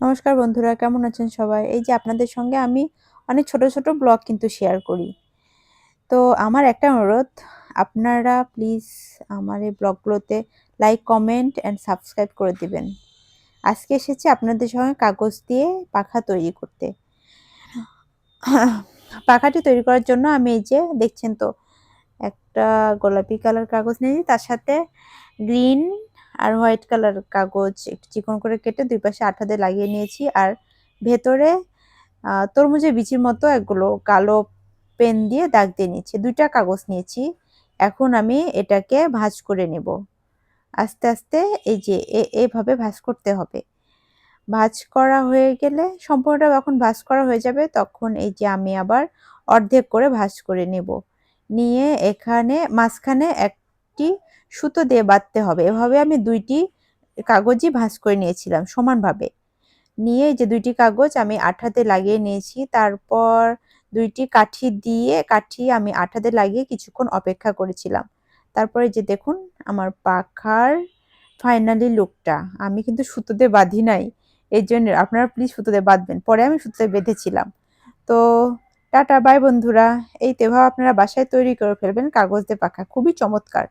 নমস্কার বন্ধুরা, কেমন আছেন সবাই? এই যে আপনাদের সঙ্গে আমি অনেক ছোট ছোট ব্লগ কিন্তু শেয়ার করি। তো আমার একটা অনুরোধ, আপনারা প্লিজ আমার এই ব্লগগুলোতে লাইক কমেন্ট অ্যান্ড সাবস্ক্রাইব করে দিবেন। আজকে এসেছি আপনাদের সঙ্গে কাগজ দিয়ে পাখা তৈরি করতে। পাখাটি তৈরি করার জন্য আমি এই যে দেখছেন তো, একটা গোলাপি কালার কাগজ নিয়েছি, তার সাথে গ্রিন আর হোয়াইট কালার কাগজ একটু চিকন করে কেটে দুই পাশে আঠা দিয়ে লাগিয়ে নিয়েছি। আর ভেতরে তরমুজের বিচির মতো এগুলো কালো পেন দিয়ে দাগ দিয়ে নিয়েছি। দুইটা কাগজ নিয়েছি। এখন আমি এটাকে ভাঁজ করে নেব। আস্তে আস্তে এই যে এভাবে ভাঁজ করতে হবে। ভাঁজ করা হয়ে গেলে, সম্পূর্ণটা যখন ভাঁজ করা হয়ে যাবে, তখন এই যে আমি আবার অর্ধেক করে ভাঁজ করে নেব। নিয়ে এখানে মাঝখানে একটি সুতো দিয়ে বাঁধতে হবে। এভাবে আমি দুইটি কাগজই ভাঁজ করে নিয়েছিলাম সমানভাবে। নিয়ে যে দুইটি কাগজ আমি আঠাতে লাগিয়ে নিয়েছি। তারপর দুইটি কাঠি দিয়ে, কাঠি আমি আঠাতে লাগিয়ে কিছুক্ষণ অপেক্ষা করেছিলাম। তারপরে যে দেখুন, আমার পাখার ফাইনালি লুকটা আমি কিন্তু সুতোতে বাঁধি নাই। এই জন্য আপনারা প্লিজ সুতোতে বাঁধবেন। পরে আমি সুতোতে বেঁধেছিলাম। তো টাটা বাই বন্ধুরা। এই তেভাবে আপনারা বাসায় তৈরি করে ফেলবেন কাগজ দিয়ে পাখা। খুবই চমৎকার।